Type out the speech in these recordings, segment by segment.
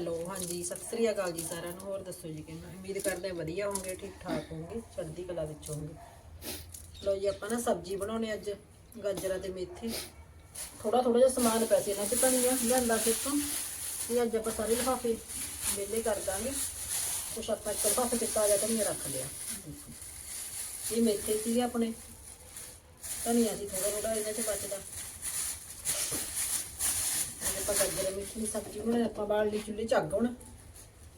Hello ਹਾਂਜੀ, ਸਤਿ ਸ੍ਰੀ ਅਕਾਲ ਜੀ ਸਾਰਿਆਂ ਨੂੰ, ਹੋਰ ਦੱਸੋ ਜੀ ਕਿਵੇਂ? ਉਮੀਦ ਕਰਦੇ ਹਾਂ ਵਧੀਆ ਹੋਵੋਗੇ ਠੀਕ ਠਾਕ ਹੋਵੋਗੇ, ਚੜ੍ਹਦੀ ਕਲਾ ਵਿੱਚ ਹੋਵੋਗੇ। ਲੋ ਜੀ, ਆਪਾਂ ਨਾ ਸਬਜ਼ੀ ਬਣਾਉਣੇ ਅੱਜ, ਗਾਜਰਾਂ ਤੇ ਮੇਥੀ। ਥੋੜਾ ਥੋੜਾ ਜਿਹਾ ਸਮਾਨ ਪੈਸੇ ਨਾਲ ਤੇ ਧਨੀਆ ਲਿਆਂਦਾ ਫਿਰ ਤੋਂ ਤੇ ਅੱਜ ਆਪਾਂ ਸਾਰੇ ਲਿਫਾਫੇ ਵਿਹਲੇ ਕਰ ਦਾਂਗੇ। ਕੁਛ ਆਪਾਂ ਇੱਕ ਲਫ਼ਾਫੇ ਚ ਤਾਜ਼ਾ ਧਨੀਆ ਰੱਖ ਲਿਆ। ਇਹ ਮੇਥੇ ਸੀਗੇ ਆਪਣੇ। ਧਨੀਆ ਸੀ ਥੋੜਾ ਥੋੜਾ ਇਹਨਾਂ ਚ ਬਚਦਾ। ਆਪਾਂ ਗਾਜਰ ਮਿੱਠੀ ਸਬਜ਼ੀ ਬਣਾਉਣੀ, ਆਪਾਂ ਬਾਲ ਲਈ ਚੁੱਲ੍ਹੇ ਚ ਅੱਗ ਹੁਣ।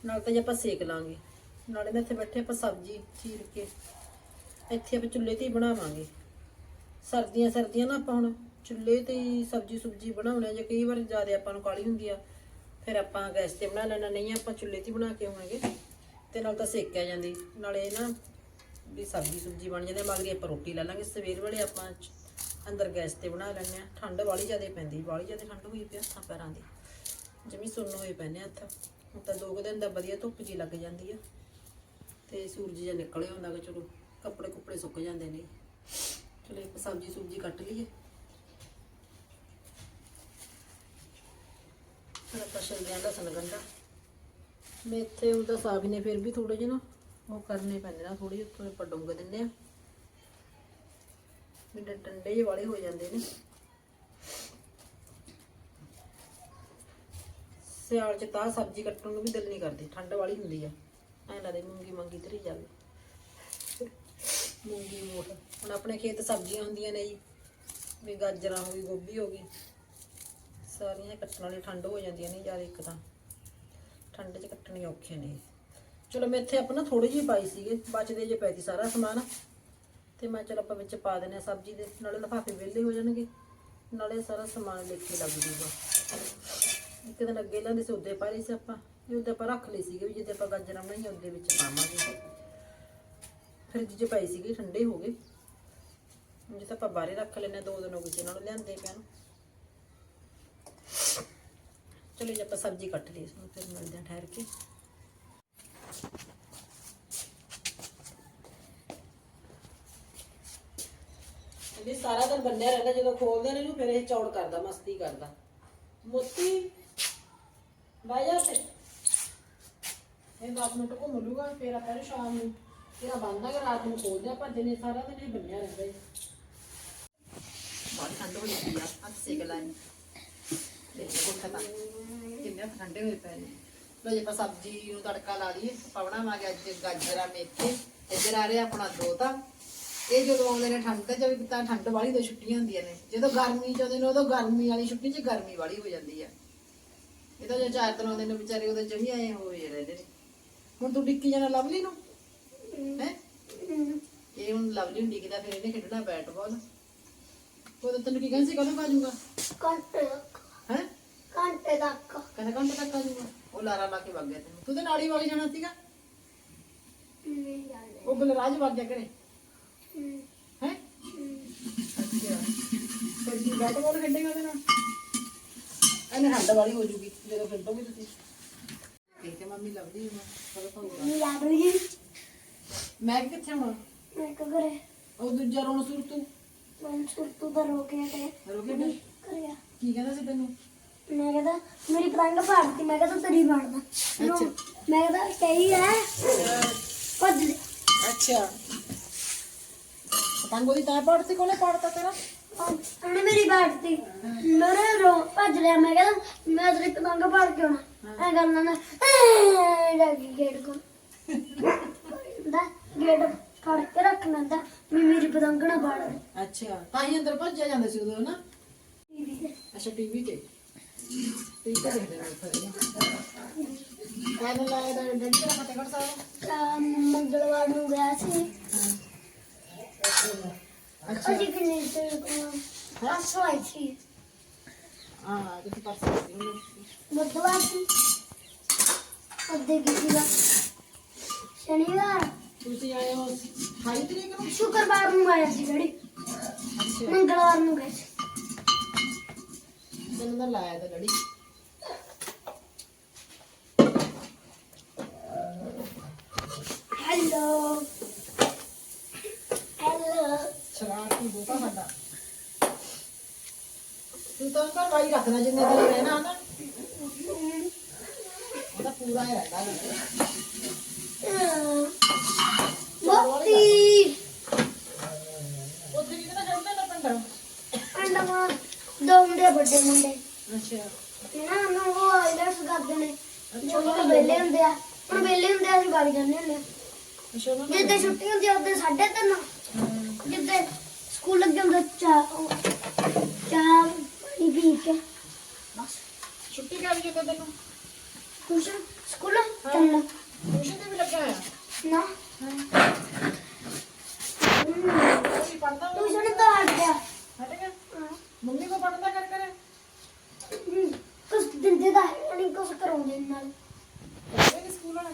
ਨਾਲ ਤਾਂ ਜੇ ਆਪਾਂ ਸੇਕ ਲਾਂਗੇ। ਨਾਲੇ ਮੈਂ ਇੱਥੇ ਬੈਠੇ ਆਪਾਂ ਸਬਜ਼ੀ ਚੀਰ ਕੇ ਇੱਥੇ ਆਪਾਂ ਚੁੱਲ੍ਹੇ ਤੇ ਹੀ ਬਣਾਵਾਂਗੇ। ਸਰਦੀਆਂ ਸਰਦੀਆਂ ਨਾ ਆਪਾਂ ਹੁਣ ਚੁੱਲ੍ਹੇ ਤੇ ਹੀ ਸਬਜ਼ੀ ਸੁਬਜੀ ਬਣਾਉਣੇ ਜੇ ਕਈ ਵਾਰ ਜ਼ਿਆਦਾ ਆਪਾਂ ਨੂੰ ਕਾਲੀ ਹੁੰਦੀ ਆ, ਫਿਰ ਆਪਾਂ ਗੈਸ ਤੇ ਬਣਾ ਲੈਣਾ ਨਹੀਂ ਆਪਾਂ ਚੁੱਲ੍ਹੇ ਤੇ ਹੀ ਬਣਾ ਕੇ ਆਵਾਂਗੇ। ਤੇ ਨਾਲ ਤਾਂ ਸੇਕਿਆ ਜਾਂਦੀ। ਨਾਲੇ ਨਾ ਵੀ ਸਬਜ਼ੀ ਸੁਬਜੀ ਬਣ ਜਾਂਦੀ ਮਗਰੀ ਆਪਾਂ ਰੋਟੀ ਲੈ ਲਾਂਗੇ, ਸਵੇਰ ਵੇਲੇ ਆਪਾਂ ਅੰਦਰ ਗੈਸ ਤੇ ਬਣਾ ਲੈਂਦੇ ਆ ਠੰਡ ਵਾਲੀ ਜ਼ਿਆਦਾ ਪੈਂਦੀ, ਵਾਲੀ ਜ਼ਿਆਦਾ ਠੰਡ ਹੋਈ ਪਿਆ ਹੱਥਾਂ ਪੈਰਾਂ ਦੀ। ਜਿਵੇਂ ਸੁੰਨ ਹੋਏ ਪੈਨੇ ਹੱਥ। ਹੁਣ ਤਾਂ ਦੋ ਕੁ ਦਿਨ ਦਾ ਵਧੀਆ ਧੁੱਪ ਜੀ ਲੱਗ ਜਾਂਦੀ ਆ। ਤੇ ਸੂਰਜ ਜਿਹਾ ਨਿਕਲੇ ਹੁੰਦਾ ਕਿ ਚਲੋ ਕੱਪੜੇ ਕੁੱਪੜੇ ਸੁੱਕ ਜਾਂਦੇ ਨੇ। ਚਲੋ ਇੱਕ ਸਬਜ਼ੀ ਸੁਬਜੀ ਕੱਟ ਲਈਏ। ਫਿਰ ਆਪਾਂ ਛਿਲਦਿਆਂ ਲਸਣ ਗੰਢਾ ਮੇਥੇ ਉਹ ਤਾਂ ਸਾਗ ਨੇ ਫਿਰ ਵੀ ਥੋੜੇ ਜਿਹੇ ਨਾ, ਉਹ ਕਰਨੇ ਪੈਂਦੇ ਨਾ ਥੋੜੀ ਉੱਥੋਂ ਆਪਾਂ ਡੁੰਗ ਦਿੰਦੇ ਆ ਵੀ ਡ- ਜਿਹੇ ਵਾਲੇ ਹੋ ਜਾਂਦੇ ਨੇ। ਸਿਆਲ ਚ ਤਾਂ ਸਬਜ਼ੀ ਕੱਟਣ ਨੂੰ ਵੀ ਦਿਲ ਨਹੀਂ ਕਰਦੀ, ਠੰਡ ਵਾਲੀ ਹੁੰਦੀ ਆ। ਐਂ ਲੱਗਦਾ ਮੂੰਗੀ ਮੰਗੀ ਧਰੀ ਜਾਵੇ। ਮੂੰਗੀ ਮੋਠ ਹੁਣ ਆਪਣੇ ਖੇਤ ਸਬਜ਼ੀਆਂ ਹੁੰਦੀਆਂ ਨੇ ਜੀ, ਵੀ ਗਾਜਰਾਂ ਹੋ ਗਈ, ਗੋਭੀ ਹੋ ਗਈ। ਸਾਰੀਆਂ ਕੱਟਣ ਵਾਲੀ ਠੰਡ ਹੋ ਜਾਂਦੀਆਂ ਨੇ ਜ਼ਿਆਦਾ ਇੱਕ ਤਾਂ। ਠੰਡ 'ਚ ਕੱਟਣੀ ਔਖੇ ਨੇ। ਚਲੋ ਮੈਂ ਇੱਥੇ ਆਪਣਾ ਥੋੜੀ ਜਿਹੀ ਪਾਈ ਸੀਗੇ, ਬਚਦੇ ਜੇ ਪੈ ਤੀ ਸਾਰਾ ਸਮਾਨ। ਤੇ ਮੈਂ ਚਲ ਆਪਾਂ ਵਿੱਚ ਪਾ ਦਿੰਦੇ ਆ ਸਬਜ਼ੀ ਦੇ, ਨਾਲੇ ਲਿਫਾਫੇ ਵਿਹਲੇ ਹੋ ਜਾਣਗੇ। ਨਾਲੇ ਸਾਰਾ ਸਮਾਨ ਦੇਖੇ ਲੱਗ ਜੂਗਾ। ਇੱਕ ਦਿਨ ਅੱਗੇ ਲੈਂਦੇ ਸੀ ਉਹਦੇ ਪਾ ਲਈ ਸੀ ਆਪਾਂ। ਇਹ ਉਹਦੇ ਆਪਾਂ ਰੱਖ ਲਈ ਸੀਗੇ ਵੀ ਜਿੱਦੇ ਆਪਾਂ ਗਾਜਰਾਂ ਬਣਾਈਆਂ ਉਹਦੇ ਵਿੱਚ ਪਾਵਾਂਗੇ। ਫਰਿੱਜ 'ਚ ਪਈ ਸੀਗੀ, ਠੰਡੇ ਹੋ ਗਏ। ਹੁਣ ਜੇ ਤਾਂ ਆਪਾਂ ਬਾਹਰੇ ਰੱਖ ਲੈਨੇ ਦੋ ਦਿਨ ਹੋ ਗਏ ਸੀ ਨੂੰ ਲਿਆਂਦੇ ਪਿਆ ਨੂੰ। ਚਲੋ ਜੇ, ਆਪਾਂ ਸਬਜ਼ੀ ਕੱਟ ਲਈ ਫਿਰ ਮਿਲਦੇ ਹਾਂ ਠਹਿਰ ਕੇ ਇਹ ਸਾਰਾ ਦਿਨ ਬੰਨਿਆ ਰਹਿੰਦਾ, ਜਦੋਂ ਖੋਲਦੇ ਨੇ ਇਹਨੂੰ, ਫਿਰ ਇਹ ਚੌੜ ਕਰਦਾ, ਮਸਤੀ ਕਰਦਾ। ਮੋਤੀ ਬਾਈ ਜਾ ਤੇ ਇਹ ਬਾਤ ਨੂੰ ਟਕੋ ਮਿਲੂਗਾ ਫਿਰ ਆਪਾਂ ਨੂੰ ਸ਼ਾਮ ਨੂੰ। ਤੇਰਾ ਬੰਦਾ ਕਿ ਰਾਤ ਨੂੰ ਖੋਲਦੇ ਆ, ਭੱਜੇ ਸਾਰਾ ਦਿਨ ਇਹ ਬੰਨਿਆ ਰਹਿੰਦਾ ਜੀ ਬਹੁਤ ਠੰਡ ਹੋ ਗਈ ਆ, ਹੱਥ ਸੇਕ ਲਾਈ ਦੇਖੋ ਕੋਠਾ ਕਿੰਨੇ ਠੰਡੇ ਹੋਏ ਪਏ ਨੇ। ਲੋ ਜੇ, ਆਪਾਂ ਸਬਜ਼ੀ ਨੂੰ ਤੜਕਾ ਲਾ ਦਈਏ ਪਵਣਾ ਬਣਾਵਾਂਗੇ ਅੱਜ ਗਾਜਰਾਂ, ਮੇਥੇ। ਇੱਧਰ ਆ ਰਿਹਾ ਆਪਣਾ ਦੋਤਾ। ਇਹ ਜਦੋਂ ਆਉਂਦੇ ਨੇ ਠੰਡ ਤੇ ਜਦੋਂ ਤਾਂ ਠੰਡ ਵਾਲੀ ਤੋਂ ਛੁੱਟੀਆਂ ਹੁੰਦੀਆਂ ਨੇ। ਜਦੋਂ ਗਰਮੀ ਚ ਆਉਂਦੇ ਨੇ ਉਦੋਂ ਗਰਮੀ ਵਾਲੀ ਛੁੱਟੀ 'ਚ ਗਰਮੀ ਵਾਲੀ ਹੋ ਜਾਂਦੀ ਆ। ਇਹ ਤਾਂ ਜੇ ਚਾਰ ਦਿਨ ਆਉਂਦੇ ਨੇ ਵਿਚਾਰੇ ਉਹਦੇ ਜਮੀ ਆਏ ਹੋਏ ਰਹਿੰਦੇ ਨੇ। ਹੁਣ ਤੂੰ ਡਿੱਕੀ ਜਾਣਾ ਲਵਲੀ ਨੂੰ? ਹੈ? ਇਹ ਹੁਣ ਲਵਲੀ ਨੂੰ ਡਿੱਕਦਾ ਫਿਰ ਇਹਨੇ ਖੇਡਣਾ ਬੈਟ ਬਾਲ ਉਹ ਤੈਨੂੰ ਕੀ ਕਹਿੰਦੀ ਸੀ ਕਦੋਂ ਘੰਟੇ ਤੱਕ। ਹੈ? ਘੰਟੇ ਤੱਕ। ਕਹਿੰਦਾ ਘੰਟੇ ਤੱਕ ਆਜੂਗਾ ਉਹ ਲਾਰਾ ਲਾ ਕੇ ਵਗ ਗਿਆ ਤੈਨੂੰ। ਤੂੰ ਤੇ ਨਾਲੀ ਵਗ ਜਾਣਾ ਸੀਗਾ। ਉਹ ਬਲਰਾਜ ਵਗ ਗਿਆ ਕਰੇ ਹਮ, ਹੈ ਅੱਛਾ ਫਿਰ ਕੀ ਬੈਟ ਬਾਲ ਖੇਡੇਗਾ ਉਹਦੇ ਨਾਲ। ਇਹਨੇ ਹੱਡ ਵਾਲੀ ਹੋ ਜੂਗੀ ਜਦੋਂ ਖੇਡੋਗੇ ਤੁਸੀਂ। ਇਹ ਤੇ ਮੰਮੀ ਲੱਭਦੀ ਮੈਂ ਕਦੋਂ ਪਾਉਂਗਾ ਨਹੀਂ ਲੱਗ ਰਹੀ ਮੈਂ ਕਿੱਥੇ ਹੁਣ? ਮੈਂ ਕਹ ਕਰੇ ਉਹ ਦੂਜਾ ਰੋਣ ਸੁਰ ਤੂੰ। ਮੈਂ ਸੁਰਤੂ ਦਾ ਰੋਕੇ ਤੇ ਰੋਕੇ ਨੇ ਕਰਿਆ ਕੀ ਕਹਿੰਦਾ ਸੀ ਤੈਨੂੰ? ਮੈਂ ਕਹਿੰਦਾ ਮੇਰੀ ਪਤੰਗ ਫਾੜਤੀ ਮੈਂ ਕਹਿੰਦਾ ਤੇਰੀ ਅੱਛਾ। ਮੈਂ ਕਹਿੰਦਾ ਕਹੀ ਹੈ। ਭੱਜ ਅੱਛਾ। ਉਹਦੀ ਤਾਂ ਪੜਤੀ ਕੋਲੇ ਪੜਤਾ ਤੇਰਾ। ਉਹਨੇ ਮੇਰੀ ਫਾੜਤੀ ਮੇਰੇ ਰੋ ਭੱਜ ਲਿਆ ਮੈਂ ਕਹਿੰਦਾ ਮੈਂ ਤੇਰੀ ਪਤੰਗ ਫਾੜ ਕੇ ਆਉਣਾ। ਐ ਕਰਨਾ ਨਾ ਲੱਗੀ ਗੇਟ ਕੋਲ। ਦਾ ਗੇਟ ਫੜ ਕੇ ਰੱਖਣਾ ਦਾ ਵੀ ਮੇਰੀ ਪਤੰਗ ਨਾ ਦੇ ਅੱਛਾ ਤਾਂ ਹੀ ਅੰਦਰ ਭੱਜਿਆ ਜਾਂਦਾ ਸੀ ਉਦੋਂ ਨਾ ਅੱਛਾ ਟੀਵੀ ਤੇ। ਟੀਵੀ ਤੇ ਦੇਖਦੇ ਨੇ ਫਿਰ ਕਾਹਨ ਲਾਇਆ ਦਾ ਡੰਡੀ ਸਾਹਿਬ। ਤਾਂ ਮੰਗਲਵਾਰ ਨੂੰ ਗਿਆ ਸੀ। ਅੱਛਾ ਅਜੀ ਕਿੰਨੇ ਤੇ ਪਰਸੋਂ ਆਈ ਸੀ ਹਾਂ ਤੁਸੀਂ ਕਰ ਸਕਦੇ ਹੋ ਬੁੱਧਵਾਰ ਸੀ ਅੱਧੇ ਕੀ ਸੀਗਾ ਸ਼ਨੀਵਾਰ ਤੁਸੀਂ ਆਏ ਹੋ 28 ਤਰੀਕ ਨੂੰ ਸ਼ੁੱਕਰਵਾਰ ਨੂੰ ਆਇਆ ਸੀ ਅੱਛਾ ਮੰਗਲਵਾਰ ਨੂੰ ਗਏ ਸੀ ਤੈਨੂੰ ਤਾਂ ਲਾਇਆ ਤਾਂ ਹੈਲੋ ਹੈਲੋ ਸ਼ਰਾਰਤੀ ਬੋਤਾ ਸਾਡਾ ਤੂੰ ਤਾਂ ਘਰ ਵਾਈ ਰੱਖਣਾ ਜਿੰਨੇ ਦਿਨ ਰਹਿਣਾ ਨਾ ਪੂਰਾ ਹੀ ਰਹਿੰਦਾ ਗਾ। ਮੋਤੀ। ਉੱਥੇ ਕਿਹਦਾ ਖੜਦਾ ਨਾ ਪੰਡਾ। ਅੰਡਮਾ ਦੋ ਮੁੰਡੇ ਵੱਡੇ ਮੁੰਡੇ। ਅੱਛਾ। ਇਹਨਾਂ ਨੂੰ ਉਹ ਆਈਲੈਟਸ ਕਰਦੇ ਨੇ। ਜਦੋਂ ਵੇਲੇ ਹੁੰਦੇ ਆ ਹੁਣ ਵੇਲੇ ਹੁੰਦੇ ਆ ਅਸੀਂ ਵਗ ਜਾਂਦੇ ਹੁੰਦੇ ਆ। ਅੱਛਾ ਉਹਨਾਂ ਨੂੰ ਜਿੱਦੇ ਛੁੱਟੀ ਹੁੰਦੀ ਆ ਉਹਦੇ ਸਾਢੇ ਤਿੰਨ ਜਿੱਦੇ ਸਕੂਲ ਲੱਗੇ ਹੁੰਦੇ ਚਾਰ ਚਾਰ ਪਾਣੀ ਪੀ ਕੇ ਬਸ ਛੁੱਟੀ ਕਰ ਲਈ ਜਦੋਂ ਤੈਨੂੰ ਟਿਊਸ਼ਨ ਸਕੂਲ ਤਿੰਨ ਟਿਊਸ਼ਨ ਤੇ ਵੀ ਲੱਗਾ ਹੋਇਆ ਨਾ ਤੁਸੀਂ ਪੜਦਾ ਟਿਊਸ਼ਨ ਤਾਂ ਹਟ ਗਿਆ ਹਟ ਗਿਆ ਮੰਮੀ ਕੋ ਪੜਦਾ ਕਰ ਕਰ ਕੁਝ ਦਿੰਦੇ ਦਾ ਨਹੀਂ ਕੁਝ ਕਰਾਉਂਦੇ ਨਾਲ ਇਹ ਸਕੂਲ ਵਾਲਾ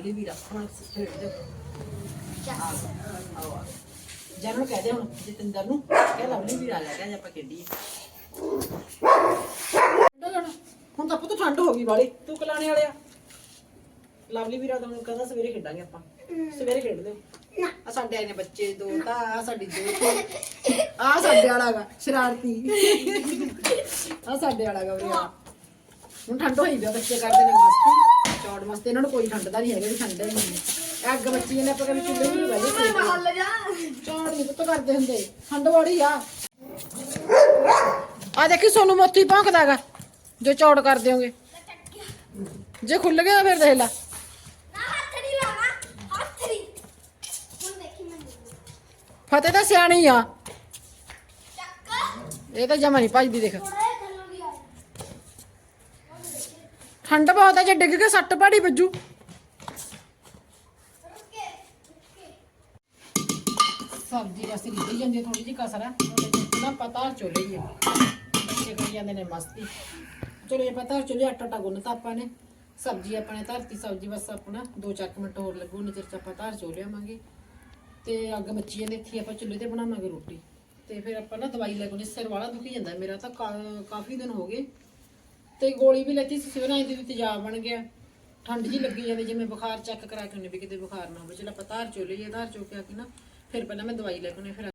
ਆ ਗਿਆ ਲਵਲੀ ਵੀਰਾ ਹੁਣ ਖੇਡ ਦੇ ਜਰੂਰ ਕਹਿ ਦੇ ਹੁਣ ਜਤਿੰਦਰ ਨੂੰ ਕਹਿ ਲਵਲੀ ਵੀਰਾ ਲੈ ਗਿਆ ਜੇ ਆਪਾਂ ਖੇਡੀਏ ਹੁਣ ਤਾਂ ਪੁੱਤ ਠੰਡ ਹੋ ਗਈ ਵਾਲੀ ਤੂੰ ਕਲਾਣੇ ਵਾਲਿਆ ਲਵਲੀ ਵੀਰਾ ਤਾਂ ਹੁਣ ਕਹਿੰਦਾ ਸਵੇਰੇ ਖੇਡਾਂਗੇ ਆਪਾਂ ਸਵੇਰੇ ਖੇਡਦੇ ਆ ਸਾਡੇ ਆਏ ਨੇ ਬੱਚੇ ਦੋ ਤਾਂ ਆ ਸਾਡੀ ਦੋ ਆ ਸਾਡੇ ਵਾਲਾ ਗਾ ਸ਼ਰਾਰਤੀ ਆ ਸਾਡੇ ਵਾਲਾ ਗਾ ਵੀਰਾ ਹੁਣ ਠੰਡ ਹੋਈ ਪਿਆ ਬੱਚੇ ਕਰਦੇ ਨੇ ਮਸਤੀ ਚੌੜ ਮਸਤੀ ਇਹਨਾਂ ਨੂੰ ਕੋਈ ਠੰਡ ਦਾ ਨਹੀਂ ਹੈਗਾ ਵੀ ਠੰਡ ਹੀ ਨਹੀਂ ਅੱਗ ਬੱਚੀ ਨੇ ਆਪਾਂ ਕਦੇ ਚੁੱਲ੍ਹੇ ਨਹੀਂ ਬੈਠੇ ਚੌੜ ਨਹੀਂ ਪੁੱਤ ਕਰਦੇ ਹੁੰਦੇ ਠੰਡ ਵਾਲੀ ਆ। ਆ ਦੇਖੀ ਸੋਨੂੰ ਮੋਤੀ ਭੌਂਕਦਾਗਾ ਜੋ ਚੌੜ ਕਰ ਦਿਓਗੇ ਜੇ ਖੁੱਲ ਗਿਆ ਫਿਰ ਦੇਖ ਲੈ। ਫਤਿਹ ਤਾਂ ਸਿਆਣੀ ਆ। ਇਹ ਤਾਂ ਜਮਾ ਨਹੀਂ ਭੱਜਦੀ ਦੇਖ ਥੋੜਾ ਜਿਹਾ ਥੱਲੋਂ ਵੀ ਆ ਠੰਡ ਬਹੁਤ ਆ, ਜੇ ਡਿੱਗ ਕੇ ਸੱਟ ਪਾੜੀ ਵੱਜੂ। ਸਬਜ਼ੀ ਵੈਸੇ ਲਿੱਦੀ ਜਾਂਦੀ ਥੋੜੀ ਜਿਹੀ ਕਸਰ ਆ। ਨਾ ਪਤਾ ਚੋਲੇ ਹੀ ਆ। ਬੱਚੇ ਕਰੀ ਜਾਂਦੇ ਨੇ ਮਸਤੀ। ਚਲੋ ਇਹ ਪਤਾ ਚੋਲੇ ਆਟਾ ਟਾ ਗੁੰਨਤਾ ਆਪਾਂ ਨੇ। ਸਬਜ਼ੀ ਆਪਣੇ ਧਰਤੀ, ਸਬਜ਼ੀ ਬਸ ਆਪਣਾ 2-4 ਮਿੰਟ ਹੋਰ ਲੱਗੂ, ਨਜ਼ਰ ਚ ਆਪਾਂ ਧਾਰ ਚੋ ਲਿਆਵਾਂਗੇ। ਤੇ ਅੱਗ ਮੱਚੀ ਜਾਂਦੀ, ਇੱਥੇ ਆਪਾਂ ਚੁੱਲ੍ਹੇ ਤੇ ਬਣਾਵਾਂਗੇ ਰੋਟੀ। ਤੇ ਫਿਰ ਆਪਾਂ ਨਾ ਦਵਾਈ ਲੈ ਕੇ ਸਿਰ ਵਾਲਾ ਦੁਖੀ ਜਾਂਦਾ ਮੇਰਾ ਤਾਂ ਕਾ- ਕਾਫੀ ਦਿਨ ਹੋ ਗਏ। ਤੇ ਗੋਲੀ ਵੀ ਲੈਤੀ ਸੀ ਸਿਵਰਾਂ ਦੀ ਵੀ ਤੇਜ਼ਾਬ ਬਣ ਗਿਆ। ਠੰਡ ਜੀ ਲੱਗੀ ਜਾਂਦੀ, ਜਿਵੇਂ ਬੁਖਾਰ ਚੈੱਕ ਕਰਾ ਕੇ ਉਹਨੇ ਵੀ ਕਿਤੇ ਬੁਖਾਰ ਨਾ ਹੋਵੇ। ਚਲ ਆਪਾਂ ਧਾਰ ਚੋ ਲਈਏ, ਧਾਰ ਚੋ ਕੇ ਆ ਕੇ ਨਾ, ਫਿਰ ਪਹਿਲਾਂ ਮੈਂ ਦਵਾਈ ਲੈ ਕੇ ਆਉਣੀ ਫਿਰ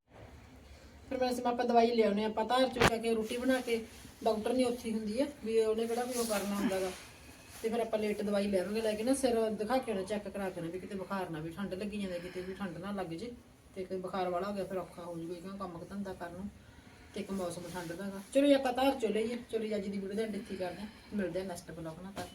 ਫਿਰ ਮੈਂ ਸਿਮਾ ਆਪਾਂ ਦਵਾਈ ਲਿਆਉਨੇ ਆਪਾਂ ਧਾਰ ਚੋ ਕੇ ਰੋਟੀ ਬਣਾ ਕੇ ਡਾਕਟਰ ਨੇ ਉੱਥੇ ਹੁੰਦੀ ਆ, ਵੀ ਉਹਨੇ ਕਿਹੜਾ ਵੀ ਉਹ ਕਰਨਾ ਹੁੰਦਾਗਾ ਤੇ ਫਿਰ ਆਪਾਂ ਲੇਟ ਦਵਾਈ ਲੈਵਾਂਗੇ ਲੈ ਕੇ ਨਾ ਸਿਰ ਦਿਖਾ ਕੇ ਉਹਨੇ ਚੈੱਕ ਕਰਾ ਕੇ ਆਉਣਾ ਵੀ ਕਿਤੇ ਬੁਖਾਰ ਨਾ ਵੀ ਠੰਡ ਲੱਗੀ ਜਾਂਦੀ ਕਿਤੇ ਵੀ ਠੰਡ ਨਾ ਲੱਗ ਜੇ। ਤੇ ਕੋਈ ਬੁਖਾਰ ਵਾਲਾ ਹੋ ਗਿਆ, ਫਿਰ ਔਖਾ ਹੋ ਜੂਗਾ ਕੰਮ ਧੰਦਾ ਕਰਨ ਨੂੰ। ਤੇ ਇੱਕ ਮੌਸਮ ਠੰਡ ਦਾ ਗਾ। ਚਲੋ ਜੀ, ਆਪਾਂ ਧਾਰ ਚੋ ਲਈਏ ਚਲੋ ਜੀ, ਅੱਜ ਦੀ ਵੀਡੀਓ ਦਾ ਡਿੱਠੀ ਕਰਦੇ ਹਾਂ। ਮਿਲਦੇ ਹਾਂ ਨੈਕਸਟ ਬਲੌਗ ਨਾਲ। ਤੱਕ